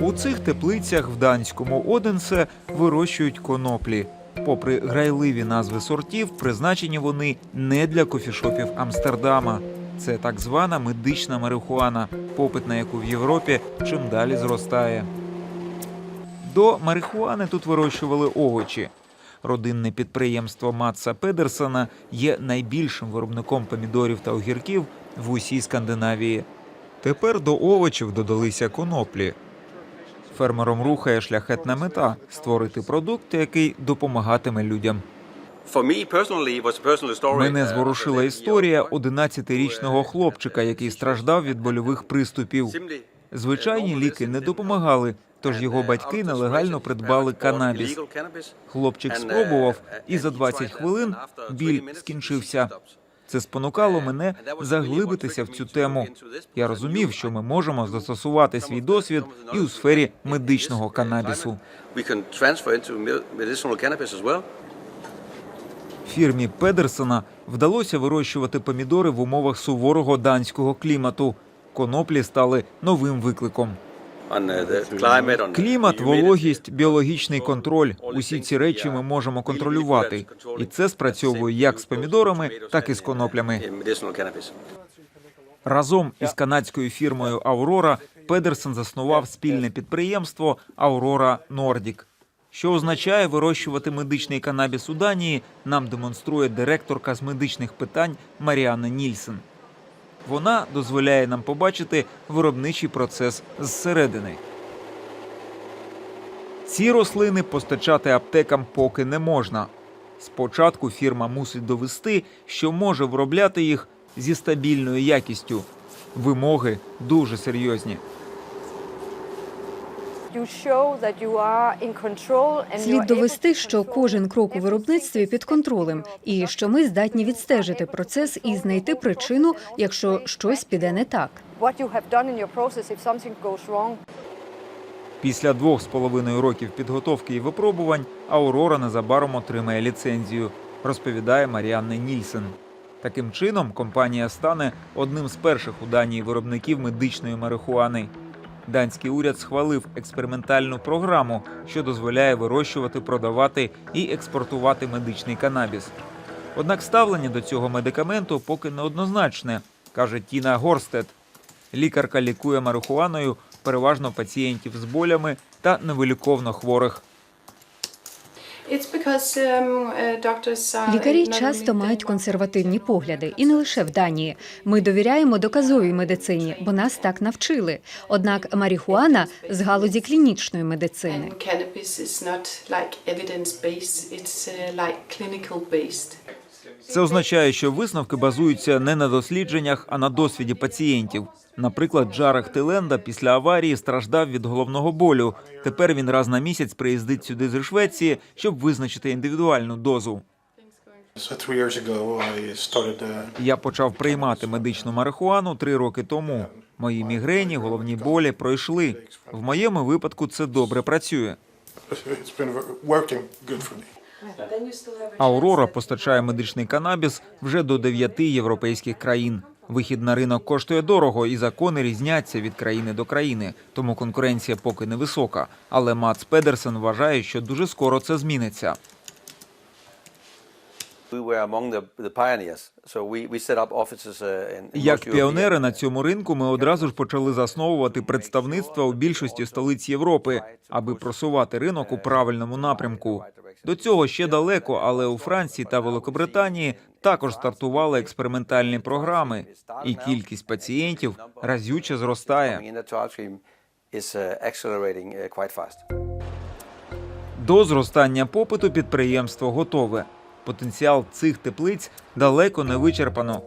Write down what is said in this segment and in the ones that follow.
У цих теплицях в данському Оденсе вирощують коноплі. Попри грайливі назви сортів, призначені вони не для кофішопів Амстердама. Це так звана медична марихуана, попит на яку в Європі чим далі зростає. До марихуани тут вирощували овочі. Родинне підприємство Матса Педерсона є найбільшим виробником помідорів та огірків в усій Скандинавії. Тепер до овочів додалися коноплі. Фермером рухає шляхетна мета створити продукт, який допомагатиме людям. Мене uh, зворушила історія 11-year-old boy 11-річного хлопчика, який страждав від больових приступів. Звичайні uh, ліки не допомагали, тож його uh, батьки нелегально придбали канабіс. Хлопчик uh, спробував, uh, і за and 20 хвилин and after 20 біль скінчився. Це спонукало мене заглибитися в цю тему. Я розумів, що ми можемо застосувати свій досвід і у сфері медичного канабісу. Фірмі Педерсона вдалося вирощувати помідори в умовах суворого данського клімату. Коноплі стали новим викликом. The Клімат, вологість, біологічний контроль усі ці речі ми можемо контролювати, і це спрацьовує як з помідорами, так і з коноплями. Разом із канадською фірмою Аврора Педерсон заснував спільне підприємство Аврора Нордік. Що означає вирощувати медичний канабіс у Данії, нам демонструє директорка з медичних питань Маріанна Нільсен. Вона дозволяє нам побачити виробничий процес зсередини. Ці рослини постачати аптекам поки не можна. Спочатку фірма мусить довести, що може виробляти їх зі стабільною якістю. Вимоги дуже серйозні. Слід are довести, що кожен крок у виробництві під контролем, і що ми здатні відстежити процес і знайти причину, якщо щось піде не так. What you have done in your process if something goes wrong. Після двох з половиною років підготовки і випробувань Аурора незабаром отримає ліцензію, розповідає Маріанна Нільсен. Таким чином, компанія стане одним з перших у Данії виробників медичної марихуани. Данський уряд схвалив експериментальну програму, що дозволяє вирощувати, продавати і експортувати медичний канабіс. Однак ставлення до цього медикаменту поки неоднозначне, каже Тіна Горстед. Лікарка лікує марихуаною переважно пацієнтів з болями та невиліковно хворих. Лікарі not часто мають консервативні погляди, і не лише в Данії. Ми довіряємо доказовій медицині, бо нас так навчили. Однак марихуана з галузі клінічної медицини. Це означає, що висновки базуються не на дослідженнях, а на досвіді пацієнтів. Наприклад, Джарах Теленда після аварії страждав від головного болю. Тепер він раз на місяць приїздить сюди зі Швеції, щоб визначити індивідуальну дозу. Uh, Я почав приймати медичну марихуану три роки тому. Мої мігрені, головні болі пройшли. В моєму випадку це добре працює. Аурора постачає медичний канабіс вже до дев'яти європейських країн. Вихід на ринок коштує дорого, і закони різняться від країни до країни, тому конкуренція поки невисока. Але Мац Педерсен вважає, що дуже скоро це зміниться. Як піонери на цьому ринку, ми одразу ж почали засновувати представництва у більшості столиць Європи, аби просувати ринок у правильному напрямку. До цього ще далеко, але у Франції та Великобританії також стартували експериментальні програми, і кількість пацієнтів разюче зростає. Uh, uh. До зростання попиту підприємство готове. Потенціал цих теплиць далеко не вичерпано.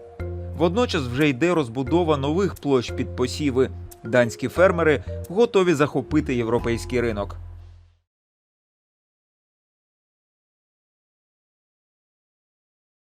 Водночас вже йде розбудова нових площ під посіви. Данські фермери готові захопити європейський ринок.